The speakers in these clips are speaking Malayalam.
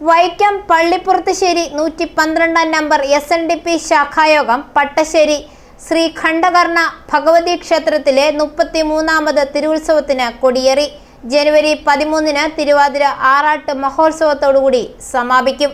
വൈക്കം പള്ളിപ്പുറത്തുശ്ശേരി നൂറ്റി പന്ത്രണ്ടാം number S N D P ശാഖായോഗം Pattassery Shri Khandakarna Bhagavathi ക്ഷേത്രത്തിലെ മുപ്പത്തി മൂന്നാമത് തിരുവുത്സവത്തിന് കൊടിയേറി. ജനുവരി പതിമൂന്നിന് തിരുവാതിര ആറാട്ട് മഹോത്സവത്തോടുകൂടി സമാപിക്കും.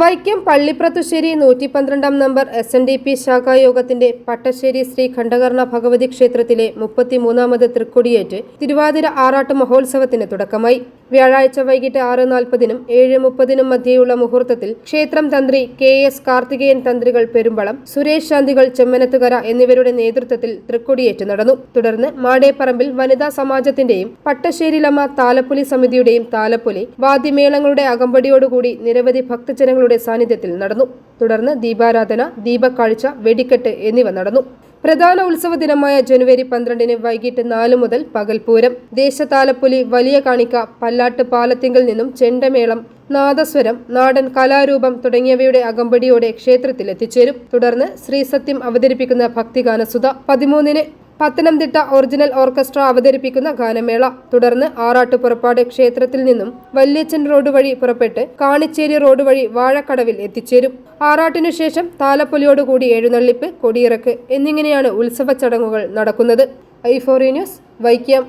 വൈക്കം പള്ളിപ്രത്തുശ്ശേരി നൂറ്റി പന്ത്രണ്ടാം number S N D P ശാഖായോഗത്തിന്റെ Pattassery Shri Khandakarna Bhagavathi ക്ഷേത്രത്തിലെ മുപ്പത്തിമൂന്നാമത് തൃക്കൊടിയേറ്റ് തിരുവാതിര ആറാട്ട് മഹോത്സവത്തിന് തുടക്കമായി. വ്യാഴാഴ്ച വൈകിട്ട് ആറ് നാൽപ്പതിനും ഏഴ് മുപ്പതിനും മധ്യേയുള്ള മുഹൂർത്തത്തിൽ ക്ഷേത്രം തന്ത്രി കെ എസ് കാർത്തികേയൻ തന്ത്രികൾ പെരുമ്പളം സുരേഷ് ശാന്തികൾ ചെമ്മനത്തുകര എന്നിവരുടെ നേതൃത്വത്തിൽ തൃക്കൊടിയേറ്റ് നടന്നു. തുടർന്ന് മാടേപ്പറമ്പിൽ വനിതാ സമാജത്തിന്റെയും പട്ടശ്ശേരിലമ്മ താലപ്പൊലി സമിതിയുടെയും താലപ്പൊലി വാദ്യമേളങ്ങളുടെ അകമ്പടിയോടുകൂടി നിരവധി ഭക്തജനങ്ങളുടെ സാന്നിധ്യത്തിൽ നടന്നു. തുടർന്ന് ദീപാരാധന ദീപക്കാഴ്ച വെടിക്കെട്ട് എന്നിവ നടന്നു. പ്രധാന ഉത്സവ ദിനമായ ജനുവരി പന്ത്രണ്ടിന് വൈകിട്ട് നാല് മുതൽ പകൽപൂരം ദേശതാലപ്പൊലി വലിയ കാണിക്ക പല്ലാട്ട് പാലത്തിങ്കിൽ നിന്നും ചെണ്ടമേളം നാദസ്വരം നാടൻ കലാരൂപം തുടങ്ങിയവയുടെ അകമ്പടിയോടെ ക്ഷേത്രത്തിൽ എത്തിച്ചേരും തുടർന്ന് ശ്രീസത്യം അവതരിപ്പിക്കുന്ന ഭക്തിഗാനസുധ പതിമൂന്നിന് പത്തനംതിട്ട ഒറിജിനൽ ഓർക്കസ്ട്ര അവതരിപ്പിക്കുന്ന ഗാനമേള തുടർന്ന് ആറാട്ട് പുറപ്പാട് ക്ഷേത്രത്തിൽ നിന്നും വല്യച്ചൻ റോഡ് വഴി പുറപ്പെട്ട് കാണിച്ചേരി റോഡ് വഴി വാഴക്കടവിൽ എത്തിച്ചേരും. ആറാട്ടിനു ശേഷം താലപ്പൊലിയോടുകൂടി എഴുന്നള്ളിപ്പ് കൊടിയിറക്ക് എന്നിങ്ങനെയാണ് ഉത്സവ ചടങ്ങുകൾ നടക്കുന്നത്. ഐ ഫോറി ന്യൂസ് വൈക്കം.